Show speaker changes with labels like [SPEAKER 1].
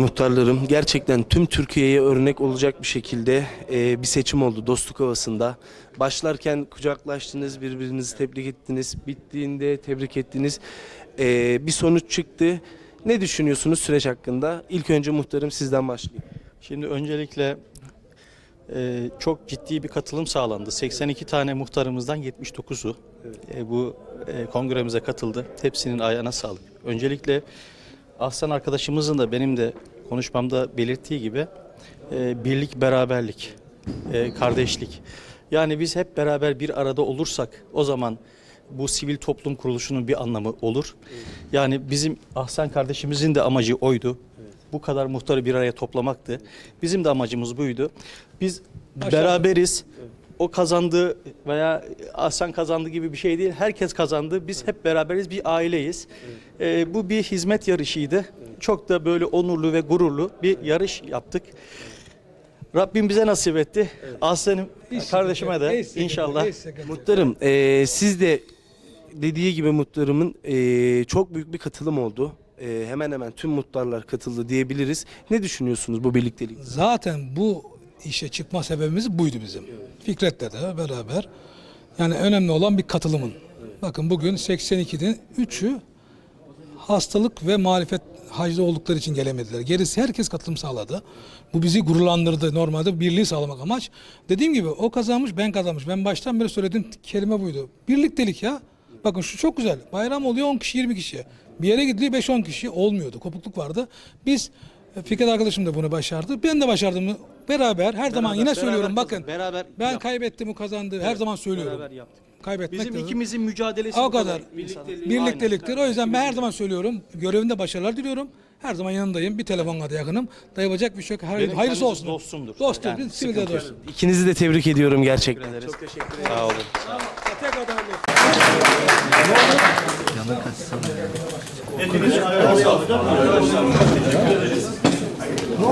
[SPEAKER 1] muhtarlarım. Gerçekten tüm Türkiye'ye örnek olacak bir şekilde e, bir seçim oldu Dostluk Havası'nda. Başlarken kucaklaştınız, birbirinizi tebrik ettiniz. Bittiğinde tebrik ettiniz. E, bir sonuç çıktı. Ne düşünüyorsunuz süreç hakkında? İlk önce muhtarım sizden başlayayım.
[SPEAKER 2] Şimdi öncelikle e, çok ciddi bir katılım sağlandı. 82 tane muhtarımızdan 79'u e, bu e, kongremize katıldı. Hepsinin ayağına sağlık. Öncelikle Ahsen arkadaşımızın da benim de konuşmamda belirttiği gibi e, birlik, beraberlik, e, kardeşlik. Yani biz hep beraber bir arada olursak o zaman bu sivil toplum kuruluşunun bir anlamı olur. Yani bizim Ahsen kardeşimizin de amacı oydu. Bu kadar muhtarı bir araya toplamaktı. Bizim de amacımız buydu. Biz beraberiz. O kazandı veya Ahsen kazandı gibi bir şey değil. Herkes kazandı. Biz hep beraberiz. Bir aileyiz. Ee, bu bir hizmet yarışıydı. Çok da böyle onurlu ve gururlu bir yarış yaptık. Rabbim bize nasip etti. Ahsen'im kardeşime de inşallah.
[SPEAKER 1] Muhtarım e, siz de dediği gibi muhtarımın e, çok büyük bir katılım oldu. E, hemen hemen tüm muhtarlar katıldı diyebiliriz. Ne düşünüyorsunuz bu birliktelik?
[SPEAKER 3] Zaten bu işe çıkma sebebimiz buydu bizim. Fikret'le de beraber. Yani önemli olan bir katılımın. Bakın bugün 82'den 3'ü hastalık ve marifet hacda oldukları için gelemediler. Gerisi herkes katılım sağladı. Bu bizi gururlandırdı. Normalde birliği sağlamak amaç. Dediğim gibi o kazanmış ben kazanmış. Ben baştan beri söylediğim kelime buydu. Birliktelik ya. Bakın şu çok güzel. Bayram oluyor 10 kişi 20 kişi. Bir yere gidiliyor 5-10 kişi olmuyordu. Kopukluk vardı. Biz e, Fikret arkadaşım da bunu başardı. Ben de başardım. Beraber her zaman yine
[SPEAKER 2] beraber
[SPEAKER 3] söylüyorum
[SPEAKER 2] kazandık,
[SPEAKER 3] bakın.
[SPEAKER 2] Beraber
[SPEAKER 3] ben
[SPEAKER 2] yaptık.
[SPEAKER 3] kaybettim o kazandı. her zaman söylüyorum.
[SPEAKER 2] Beraber yaptık.
[SPEAKER 3] Kaybetmek
[SPEAKER 2] Bizim ikimizin mücadelesi
[SPEAKER 3] o kadar.
[SPEAKER 2] Birliktelik-
[SPEAKER 3] Birlikteliktir. O yüzden ben her zaman söylüyorum. Görevimde başarılar diliyorum. Her zaman yanındayım. Bir telefonla da yakınım. Dayayacak bir şey yok. Hayır, hayırlısı olsun.
[SPEAKER 2] dostumdur.
[SPEAKER 3] Dostum.
[SPEAKER 2] Yani
[SPEAKER 3] biz sivilde dostum.
[SPEAKER 1] İkinizi de tebrik ediyorum gerçekten.
[SPEAKER 2] Çok teşekkür ederim. Sağ olun.